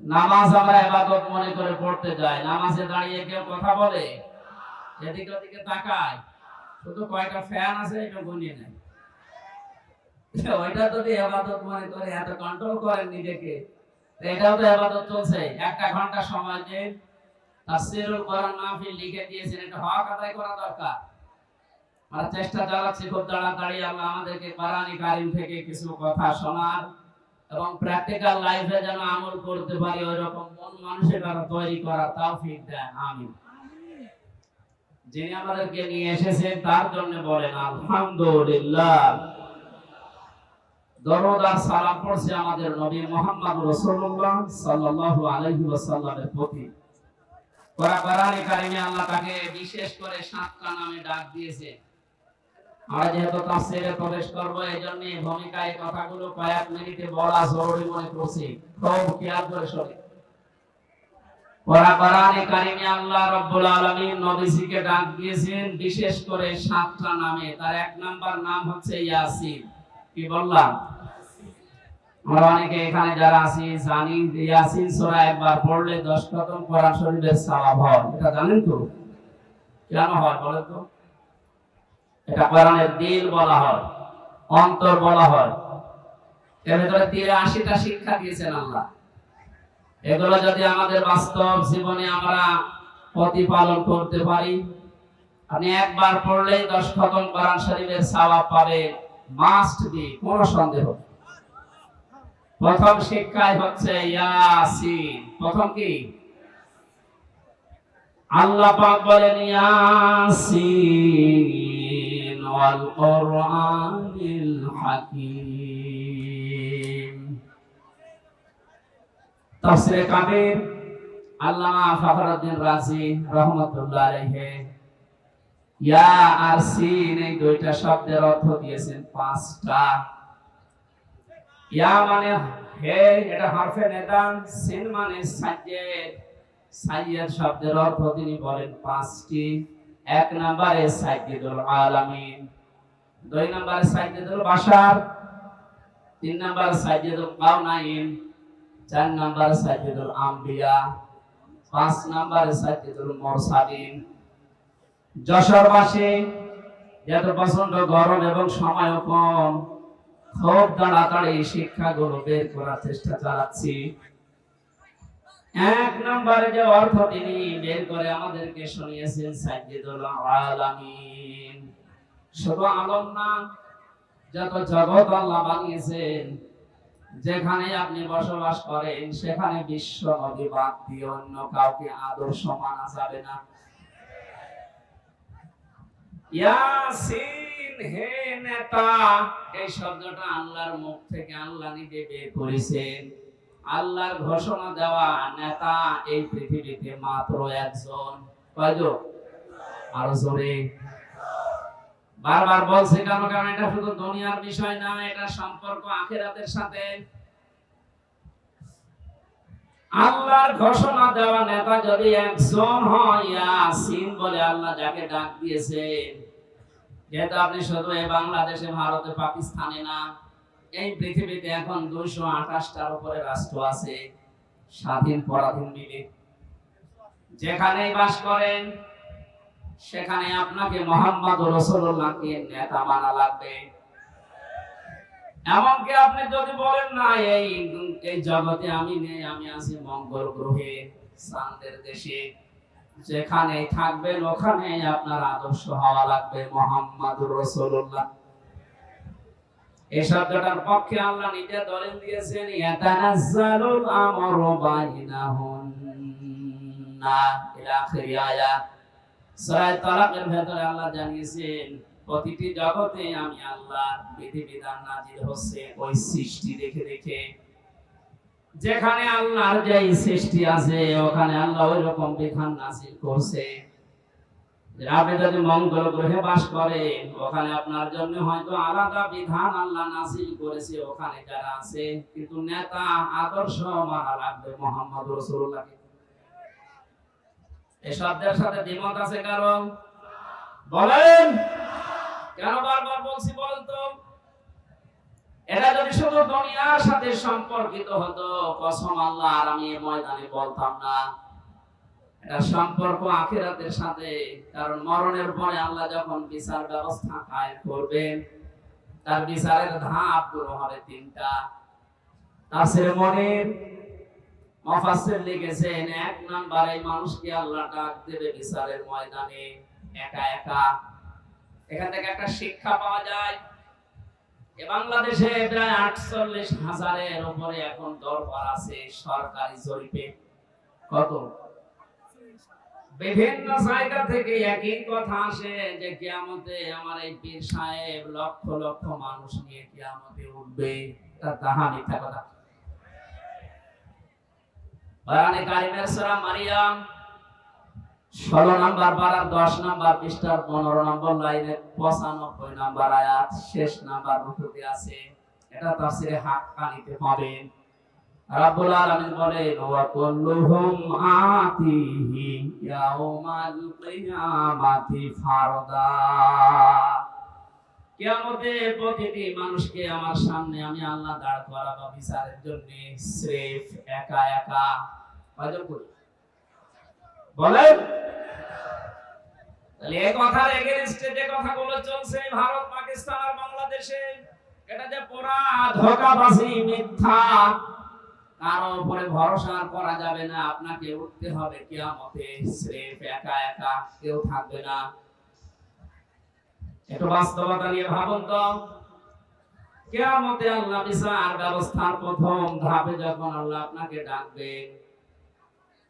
নামাজ আমরা এবাদত মনে করে পড়তে যাই। নামাজে দাঁড়িয়ে কেউ কথা বলে? এদিকে ওদিকে তাকায়। শুধু কয়টা ফ্যান আছে এটা গুনিয়ে নেয়। ওইটা যদি এবাদত মনে করে, এত কন্ট্রোল করেন নিজেকে। এটাও তো এবাদত চলছে। একটা ঘণ্টা সময় যে তাফসীরুল কোরআন মাহফিল লিখে দিয়েছেন। এটা হক আদায় করা দরকার। আমরা চেষ্টা চালাচ্ছি, খুব তাড়াতাড়ি আল্লাহ আমাদেরকে কোরআনী কারিম থেকে কিছু কথা শোনার। এবং প্র্যাকটিক্যাল লাইফে যেন আমল করতে পারি ওই রকম মন মানসিকতা তৈরি করা তৌফিক দেন আমিন। যিনি আমাদেরকে নিয়ে এসেছেন, তার জন্য বলেন, আলহামদুলিল্লাহ। দরুদ আর সালাম পড়ছে আমাদের নবী মুহাম্মদ রাসূলুল্লাহ সাল্লাল্লাহু আলাইহি ওয়াসাল্লামের প্রতি। কোরআনে কারিমে আল্লাহ তাকে বিশেষ করে সাতটা নামে ডাক দিয়েছে আমরা যেহেতু তাফসীরে প্রবেশ করব এই জন্য এই ভূমিকায় কথাগুলো কয়েক মিনিটে বলা জরুরি মনে করছি। খুব খেয়াল করে শুনি। কোরআনে কারিমে আল্লাহ রাব্বুল আলামিন নবীজিকে ডাক দিয়েছেন বিশেষ করে সাতটা নামে। তার এক নাম্বার নাম হচ্ছে ইয়াসিন। কি বললাম? আমরা অনেকে এখানে যারা আছি জানি ইয়াসিন সূরা একবার পড়লে 10 খতম কোরআন শরীফের সওয়াব হয়। এটা জানেন তো? কেন হয় বলেন তো? এটা কোরআনের দিল বলা হয়, অন্তর বলা হয়। এর ভিতরে তিরে আশিটা শিক্ষা দিয়েছেন আল্লাহ। এগুলো যদি আমাদের বাস্তব জীবনে আমরা প্রতিপালন করতে পারি, আপনি একবার পড়লেই দশ খতম কোরআন শরীফের পাবে মাস্ট সন্দেহ প্রথম শিক্ষায় হচ্ছে ইয়াসিন। প্রথম কি? আল্লাহ পাক বলেন ইয়াসিন। কোরআনিল হাকীম তাফসীরে কাবীর আল্লামা ফখরুদ্দিন রাজি রাহমাতুল্লাহ আলাইহি। ইয়া আর সিন এই দুইটা শব্দের অর্থ দিয়েছেন পাঁচটা। ইয়া মানে হে, এটা হরফে নেদান, সিন মানে সাজ্জেদ সাইয়্যদ শব্দের অর্থ তিনি বলেন পাঁচটি। এক নম্বরে সাইয়্যিদুল আলামিন, দুই নম্বরে সাইয়্যিদুল বাশার, তিন নম্বর সাইয়্যিদুল কাউনাইন চার নম্বর সাইয়্যিদুল আম্বিয়া, পাঁচ নম্বর সাইয়্যিদুল মুরসালিন। যশোরবাসী যেহেতু প্রচণ্ড গরম এবং সময়ও কম, খুব তাড়াতাড়ি শিক্ষাগুলো বের করার চেষ্টা চালাচ্ছি। এক নম্বরে যে অর্থ তিনি বের করে আমাদেরকে শুনিয়েছেন সাইয়্যিদুল আলামিন। শুধু আলম না, যত জগৎ আল্লাহ বানিয়েছেন, যেখানে আপনি বসবাস করেন, সেখানে বিশ্ব নদী বাদ দিয়ে অন্য কাউকে আদর্শ মানা যাবে না। ইয়াসিন, হে নেতা, এই শব্দটা আল্লাহর মুখ থেকে আল্লাহ নিজে বের করেছেন। আল্লাহর ঘোষণা দেওয়া নেতা এই পৃথিবীতে মাত্র একজন। বারবার বলছে কেন? কারণ এটা শুধু দুনিয়ার বিষয় না, এটা সম্পর্ক আখেরাতের সাথে। আল্লাহর ঘোষণা দেওয়া নেতা যদি একজন হয় বলে আল্লাহ যাকে ডাক দিয়েছেন। যেহেতু আপনি শুধু এই বাংলাদেশে, ভারতে, পাকিস্তানে না এই পৃথিবীতে এখন দুইশো আঠাশটার উপরে রাষ্ট্র আছে, স্বাধীন পরাধীন মিলে। যেখানেই বাস করেন, সেখানে আপনাকে মোহাম্মদ রসুল্লাহকে নেতা মানা লাগবে। এমনকি আপনি যদি বলেন, না, এই এই জগতে আমি নেই, আমি আছি মঙ্গল গ্রহে, চাঁদের দেশে। যেখানে থাকবেন ওখানে আপনার আদর্শ হওয়া লাগবে মোহাম্মদ রসুল্লাহ এই শব্দটার পক্ষে আল্লাহ নিজে দলিল দিয়েছেন, ইয়াতানাজ্জালুল আমরু বাইনাহুন্না ইলা আখিরি আয়াত সূরা তালাকের ভেতরে আল্লাহ জানিয়েছেন, প্রতিটি জগতে আমি আল্লাহ বিধিবিধান নাজিল হচ্ছে ওই সৃষ্টি দেখে দেখে। যেখানে আল্লাহর যে সৃষ্টি আছে, ওখানে আল্লাহ ওই রকম বিধান নাজিল করছে। মঙ্গল গ্রহে বাস ওখানে আপনার জন্য হয়তো আলাদা বিধান আল্লাহ নাজিল করেছে, ওখানে যারা আছে, কিন্তু নেতা, আদর্শ লাগবে মোহাম্মদ রসুল্লাহকে। এই শব্দের সাথে দ্বিমত আছে কারণ বলেন! কেন বারবার বলছি বলেন তো এটা যদি শুধু দুনিয়ার সাথে সম্পর্কিত হতো, কসম আল্লাহ, আর আমি ময়দানে বলতাম না। সম্পর্ক আখিরাতের সাথে, কারণ মরণের পরে আল্লাহ যখন বিচার ব্যবস্থা কায়েম করবেন, তার বিচারের ধাপগুলো হবে তিনটা। লিখেছেন, এক মানুষকে আল্লাহ ডাক দেবে বিচারের ময়দানে, একা একা। এখান থেকে একটা শিক্ষা পাওয়া যায়। বাংলাদেশে প্রায় আটচল্লিশ হাজারের উপরে এখন দরবার আছে সরকারি জরিপে। কত? বিভিন্ন জায়গা থেকে একই কথা আসে যে কিয়ামতে আমার এই পীর সাহেব লক্ষ লক্ষ মানুষ নিয়ে কিয়ামতে উঠবে। এটা তাহা মিথ্যা কথা। কোরআনে কারিমের সূরা মারিয়াম, ষোলো নাম্বার পারার দশ নাম্বার পৃষ্ঠার পনেরো নম্বর লাইনে পঁচানব্বই নাম্বার আয়াত, শেষ নাম্বার রুকুতে আছে। এটা তাফসিরে হাক্কানিতে পাবেন। রাব্বুল আলামিন বলেন, ওয়া কুল্লুহুম আতিহি ইয়াউমাল কিয়ামাতি ফারদা। কিয়ামতে প্রতিটি মানুষকে আমার সামনে আমি আল্লাহ দাঁড় করাবো বিচারের জন্য, স্রেফ একা একা। কয়জন করি? বলেন। তাহলে এই কথার এগেনস্টে যে কথাগুলো চলছে, ভারত, পাকিস্তান আর বাংলাদেশে, এটা যে পুরা ধোকাবাজি, মিথ্যা কারও উপরে ভরসা করা যাবে না। আপনাকে উঠতে হবে স্রেফ একা একা কেউ থাকবে না। একটু বাস্তবতা নিয়ে ভাবুন তো। কিয়ামতে আল্লাহ ব্যবস্থার প্রথম ধাপে যখন আল্লাহ আপনাকে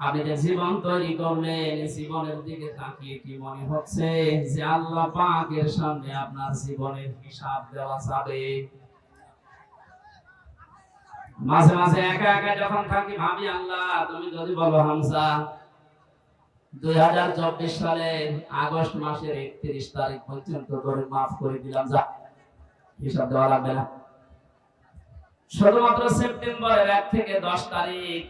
আপনি যে জীবন তৈরি করলেন জীবনের দিকে তাকিয়ে কি মনে হচ্ছে? যে আল্লাহ পাকের সামনে আপনার জীবনের হিসাব দেওয়া যাবে। মাঝে মাঝে একা একা যখন থাকি, ভাবি, আল্লাহ, তুমি যদি বলো হামসা দুই হাজার চব্বিশ সালের আগস্ট মাসের একত্রিশ তারিখ পর্যন্ত করে মাফ করে দিলাম, যা। হিসাব দেওয়া লাগবে না। শুধুমাত্র সেপ্টেম্বরের এক থেকে দশ তারিখ,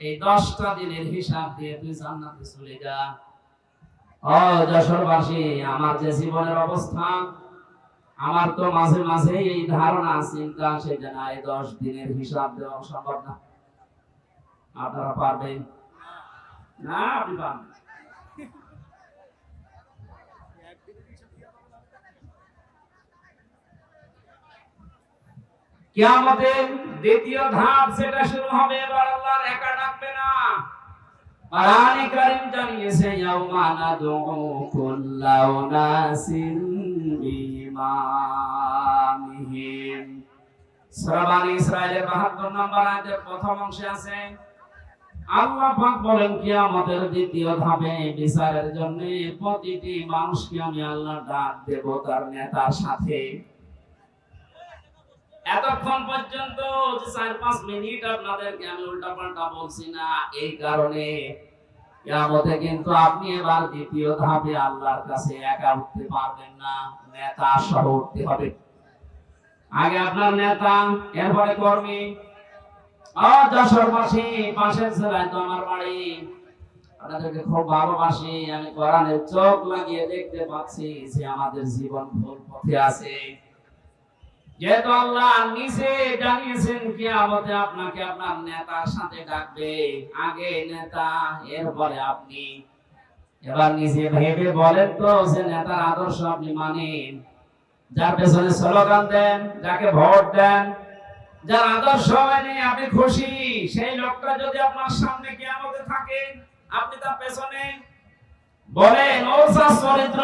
এই দশটা দিনের হিসাব দিয়ে তুই জান্নাতে চলে যা। ও যশোরবাসী, আমার যে জীবনের অবস্থা আমার তো মাঝে মাঝে এই ধারণা, চিন্তা, আসে যে না, এই দশ দিনের হিসাব দেওয়া সম্ভব না। আপনারা পারবেন? না, আপনি পারবেন কিয়ামতের দ্বিতীয় ধাপ সেটা শুরু হবে, এবার আল্লাহর একা ডাকবে না। কোরআনে কারীম জানিয়েছে, ইয়াউমা নাদউ কুল্লা উনাসিন সূরা বানী ইসরাঈলের 72 নম্বর আয়াতের প্রথম অংশে আছে, আল্লাহ পাক বলেন, কিয়ামতের দ্বিতীয় ধাপে বিচারের জন্য প্রতিটি মানুষকে আমি আল্লাহ ডাক দেব তার নেতার সাথে। এতক্ষণ পর্যন্ত চার পাঁচ মিনিট আপনাদেরকে আমি উল্টা পাল্টা বলছি না, এই কারণে কিয়ামতে কিন্তু আপনি এবার দ্বিতীয় ধাপে আল্লাহর কাছে একা উঠতে পারবেন না, নেতা সহ উঠতে হবে। আগে আপনার নেতা, এরপরে কর্মী। আমি কোরআনের চোখ লাগিয়ে দেখতে পাচ্ছি যে আমাদের জীবন ভুল পথে আছে। যেহেতু আল্লাহ নিচে জানিয়েছেন কিয়ামতে আপনাকে আপনার নেতার সাথে ডাকবে। আগে নেতা, এরপরে আপনি। এবার নিজে ভেবে বলেন তো যে নেতার আদর্শ আপনি মানেন। যার পেছনে স্লোগান দেন, যাকে ভোট দেন, যার আদর্শ মানে আপনি খুশি, সেই লোকটা যদি আপনার সামনে কিয়ামতে থাকে, আপনি তার পেছনে বলেন ও চরিত্র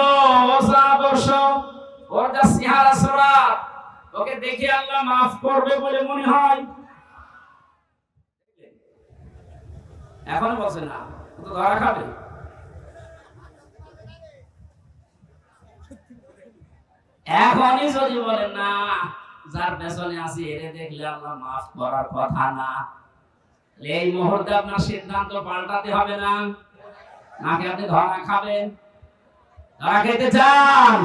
ও আদর্শ, ওর যা সিহারা সরাত ওকে দেখে আল্লাহ মাফ করবে বলে মনে হয়। এখন বলছে না তো ধরা খাবে। এখনই যদি বলেন না, যার পেছনে আছি, এরে দেখলে আল্লাহ মাফ করার কথা না। এই মুহূর্তে আপনার সিদ্ধান্ত পাল্টাতে হবে না। নাকি আপনি ধরা খাবেন? ধরা খেতে চান?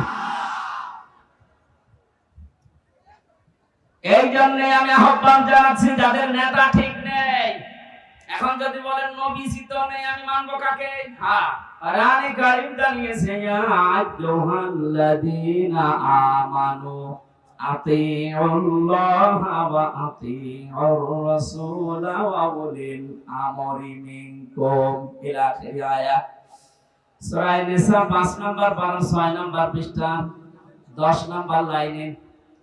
এই জন্য আমি আহ্বান জানাচ্ছি, যাদের নেতা ঠিক নেই। এখন যদি বলেন, নবী চিত নেই, আমি মানবো কাকে? হ্যাঁ রানী কারিম জানিয়েছে আইয়ুহাল্লাযীনা আমানু, আতিউল্লাহ আমরি মিনকুম। ইলা সূরা নিসা 5 নাম্বার 12 6 নাম্বার পৃষ্ঠা 10 নাম্বার লাইনে।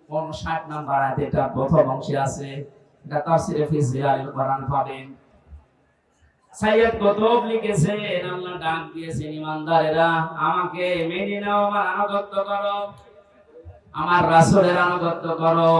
59 নাম্বার আয়াত এটা প্রথম অংশে আছে, এটা তাফসিরে ফি জিলালিল কোরআন পাবেন। সাইয়দ কুতুব লিখেছেন, আল্লাহ ডাক দিয়েছেন, ইমানদারেরা, আমাকে মেনে নাও, আমার আনুগত্য করো, আমার রাসূলের আনুগত্য করো।